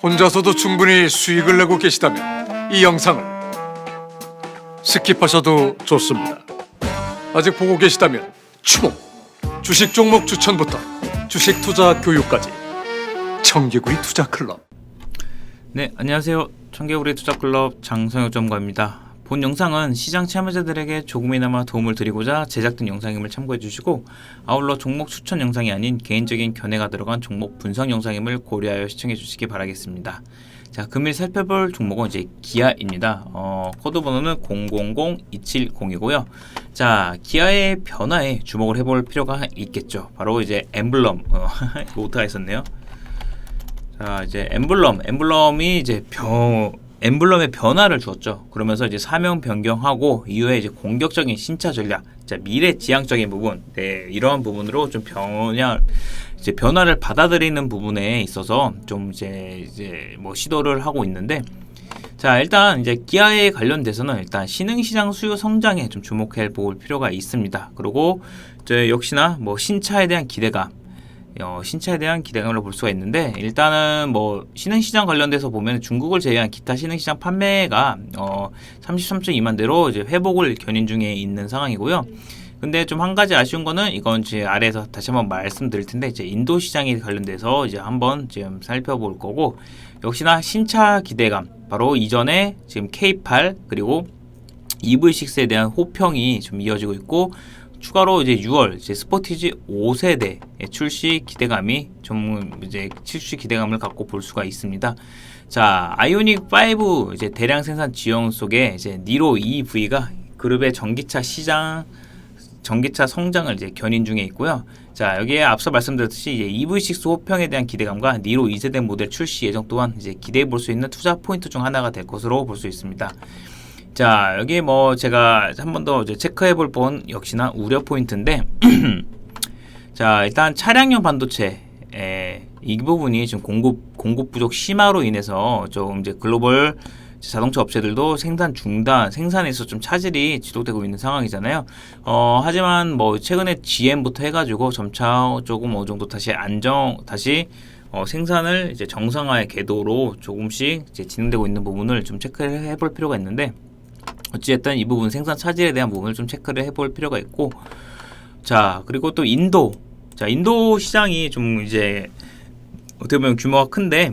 혼자서도 충분히 수익을 내고 계시다면 이 영상을 스킵하셔도 좋습니다. 아직 보고 계시다면 추모, 주식 종목 추천부터 주식 투자 교육까지 청개구리 투자 클럽. 네, 안녕하세요. 청개구리 투자 클럽 장성혁 전무가입니다. 본 영상은 시장 참여자들에게 조금이나마 도움을 드리고자 제작된 영상임을 참고해 주시고 아울러 종목 추천 영상이 아닌 개인적인 견해가 들어간 종목 분석 영상임을 고려하여 시청해 주시기 바라겠습니다. 자, 금일 살펴볼 종목은 이제 기아입니다. 어, 코드 번호는 000270이고요. 자, 기아의 변화에 주목을 해볼 필요가 있겠죠. 바로 이제 엠블럼, 어, 오타가 있었네요. 자 이제 엠블럼 엠블럼이 이제 변 엠블럼의 변화를 주었죠. 그러면서 이제 사명 변경하고 이후에 이제 공격적인 신차 전략, 자 미래 지향적인 부분, 네 이러한 부분으로 좀 변화 이제 변화를 받아들이는 부분에 있어서 좀 이제 이제 뭐 시도를 하고 있는데. 자 일단 이제 기아에 관련돼서는 일단 신흥 시장 수요 성장에 좀 주목해 볼 필요가 있습니다. 그리고 이제 역시나 뭐 신차에 대한 기대감 어, 신차에 대한 기대감을 볼 수가 있는데 일단은 뭐 신흥시장 관련돼서 보면 중국을 제외한 기타 신흥시장 판매가 어, 33.2만 대로 이제 회복을 견인 중에 있는 상황이고요. 근데 좀 한 가지 아쉬운 거는 이건 이제 아래에서 다시 한번 말씀드릴 텐데 이제 인도 시장에 관련돼서 이제 한번 지금 살펴볼 거고 역시나 신차 기대감 바로 이전에 지금 K8 그리고 EV6에 대한 호평이 좀 이어지고 있고 추가로 이제 6월 이제 스포티지 5세대 출시 기대감이 좀 이제 출시 기대감을 갖고 볼 수가 있습니다. 자, 아이오닉 5 이제 대량 생산 지형 속에 이제 니로 EV가 그룹의 전기차 시장 전기차 성장을 이제 견인 중에 있고요. 자, 여기에 앞서 말씀드렸듯이 이제 EV6 호평에 대한 기대감과 니로 2세대 모델 출시 예정 또한 이제 기대해 볼 수 있는 투자 포인트 중 하나가 될 것으로 볼 수 있습니다. 자, 여기 뭐 제가 한 번 더 체크해 볼번 역시나 우려 포인트인데 자, 일단 차량용 반도체 에, 이 부분이 지금 공급 공급 부족 심화로 인해서 좀 이제 글로벌 자동차 업체들도 생산 중단, 생산에서 좀 차질이 지속되고 있는 상황이잖아요. 어, 하지만 뭐 최근에 GM부터 해가지고 점차 조금 어느 정도 다시 안정, 다시 어, 생산을 이제 정상화의 궤도로 조금씩 이제 진행되고 있는 부분을 좀 체크해 볼 필요가 있는데 어찌됐든 이 부분 생산 차질에 대한 부분을 좀 체크를 해볼 필요가 있고 자 그리고 또 인도 자 인도 시장이 좀 이제 어떻게 보면 규모가 큰데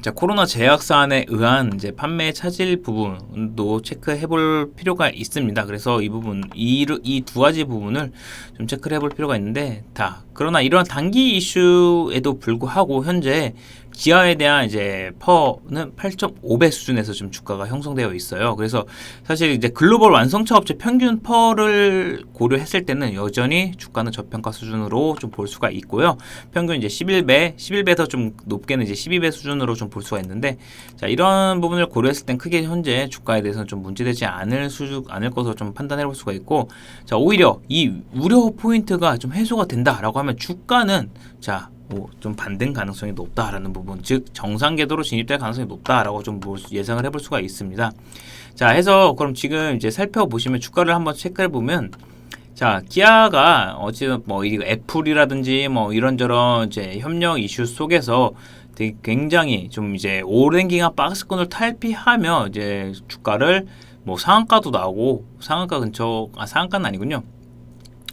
자 코로나 제약 사안에 의한 이제 판매 차질 부분도 체크해 볼 필요가 있습니다. 그래서 이 부분 이 이 두 가지 부분을 좀 체크를 해볼 필요가 있는데 다 그러나 이러한 단기 이슈에도 불구하고 현재 기아에 대한 이제 퍼는 8.5배 수준에서 좀 주가가 형성되어 있어요. 그래서 사실 이제 글로벌 완성차 업체 평균 퍼를 고려했을 때는 여전히 주가는 저평가 수준으로 좀 볼 수가 있고요. 평균 이제 11배, 11배 더 좀 높게는 이제 12배 수준으로 좀 볼 수가 있는데 자 이런 부분을 고려했을 땐 크게 현재 주가에 대해서는 좀 문제되지 않을 수 않을 것으로 좀 판단해 볼 수가 있고 자 오히려 이 우려 포인트가 좀 해소가 된다라고 하면 주가는 자 뭐 좀 반등 가능성이 높다라는 부분, 즉 정상 궤도로 진입될 가능성이 높다라고 좀 예상을 해볼 수가 있습니다. 자, 해서 그럼 지금 이제 살펴보시면 주가를 한번 체크해 보면 자, 기아가 어찌든 뭐 애플이라든지 뭐 이런저런 이제 협력 이슈 속에서 되게 굉장히 좀 이제 오랜 기간 박스권을 탈피하며 이제 주가를 뭐 상한가도 나오고 상한가 근처 아 상한가는 아니군요.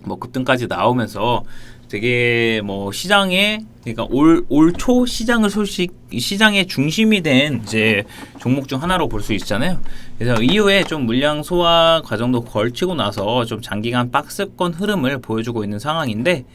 뭐 급등까지 나오면서 되게 뭐 시장에 그러니까 올 올 초 시장을 소식 시장의 중심이 된 이제 종목 중 하나로 볼 수 있잖아요. 그래서 이후에 좀 물량 소화 과정도 걸치고 나서 좀 장기간 박스권 흐름을 보여주고 있는 상황인데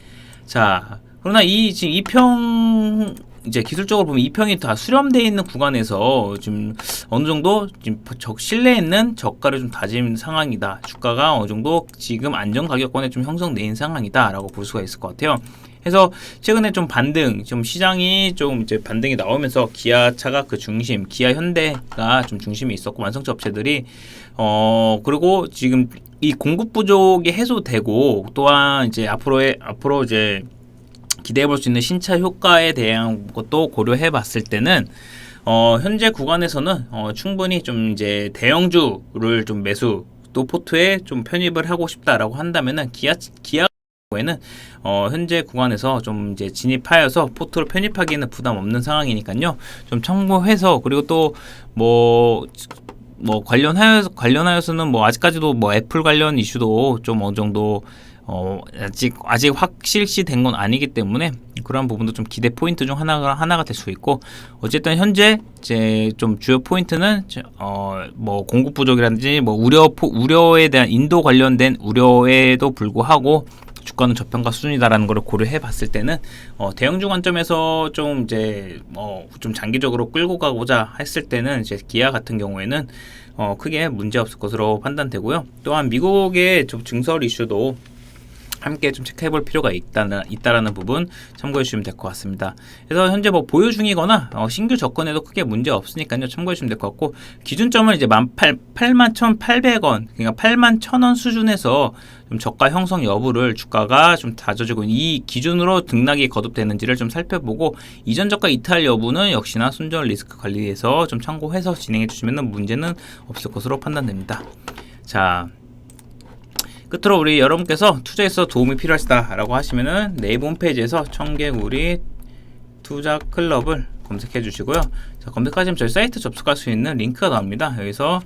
자 그러나 이 지금 이평 이제 기술적으로 보면 이평이 다 수렴되어 있는 구간에서 지금 어느 정도 지금 적 신뢰 있는 저가를 좀 다진 상황이다. 주가가 어느 정도 지금 안정 가격권에 좀 형성된 상황이다라고 볼 수가 있을 것 같아요. 그래서 최근에 좀 반등, 좀 시장이 좀 이제 반등이 나오면서 기아차가 그 중심, 기아 현대가 좀 중심에 있었고 완성차 업체들이 어 그리고 지금 이 공급 부족이 해소되고 또한 이제 앞으로의 앞으로 이제 기대해 볼 수 있는 신차 효과에 대한 것도 고려해 봤을 때는 어, 현재 구간에서는 어, 충분히 좀 이제 대형주를 좀 매수 또 포트에 좀 편입을 하고 싶다라고 한다면은 기아 기아 경우에는 어, 현재 구간에서 좀 이제 진입하여서 포트로 편입하기에는 부담 없는 상황이니까요. 좀 참고해서 그리고 또뭐 뭐 관련하여 관련하여서는 뭐 아직까지도 뭐 애플 관련 이슈도 좀 어느 정도 어 아직 아직 확실시 된 건 아니기 때문에 그런 부분도 좀 기대 포인트 중 하나가 하나가 될 수 있고 어쨌든 현재 이제 좀 주요 포인트는 어뭐 공급 부족이라든지 뭐 우려 포, 우려에 대한 인도 관련된 우려에도 불구하고 주가는 저평가 수준이다라는 걸 고려해 봤을 때는 어, 대형주 관점에서 좀 이제 뭐좀 장기적으로 끌고 가고자 했을 때는 이제 기아 같은 경우에는 어, 크게 문제 없을 것으로 판단되고요. 또한 미국의 좀 증설 이슈도 함께 좀 체크해 볼 필요가 있다는, 있다라는 부분 참고해 주시면 될 것 같습니다. 그래서 현재 뭐 보유 중이거나 어, 신규 접근에도 크게 문제 없으니까요. 참고해 주시면 될 것 같고 기준점을 이제 18, 81,800원 그러니까 8만 1,000원 수준에서 좀 저가 형성 여부를 주가가 좀 다져지고 이 기준으로 등락이 거듭되는지를 좀 살펴보고 이전 저가 이탈 여부는 역시나 순전 리스크 관리에서 좀 참고해서 진행해 주시면 문제는 없을 것으로 판단됩니다. 자, 끝으로 우리 여러분께서 투자에서 도움이 필요하시다 라고 하시면은 네이버 홈페이지에서 청개구리 투자 클럽을 검색해 주시고요. 자, 검색하시면 저희 사이트 접속할 수 있는 링크가 나옵니다. 여기서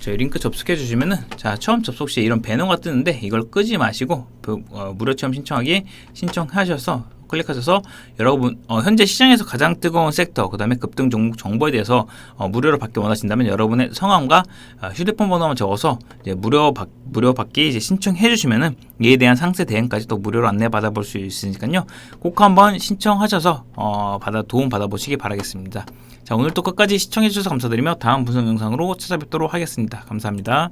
저희 링크 접속해 주시면은 자, 처음 접속 시에 이런 배너가 뜨는데 이걸 끄지 마시고 그, 어, 무료 체험 신청하기 신청하셔서 클릭하셔서 여러분 어, 현재 시장에서 가장 뜨거운 섹터 그다음에 급등 종목 정보에 대해서 어, 무료로 받기 원하신다면 여러분의 성함과 어, 휴대폰 번호만 적어서 이제 무료 받 무료 받기 이제 신청해 주시면은 이에 대한 상세 대응까지 또 무료로 안내 받아볼 수 있으니까요. 꼭 한번 신청하셔서 어, 받아 도움 받아보시기 바라겠습니다. 자 오늘 또 끝까지 시청해 주셔서 감사드리며 다음 분석 영상으로 찾아뵙도록 하겠습니다. 감사합니다.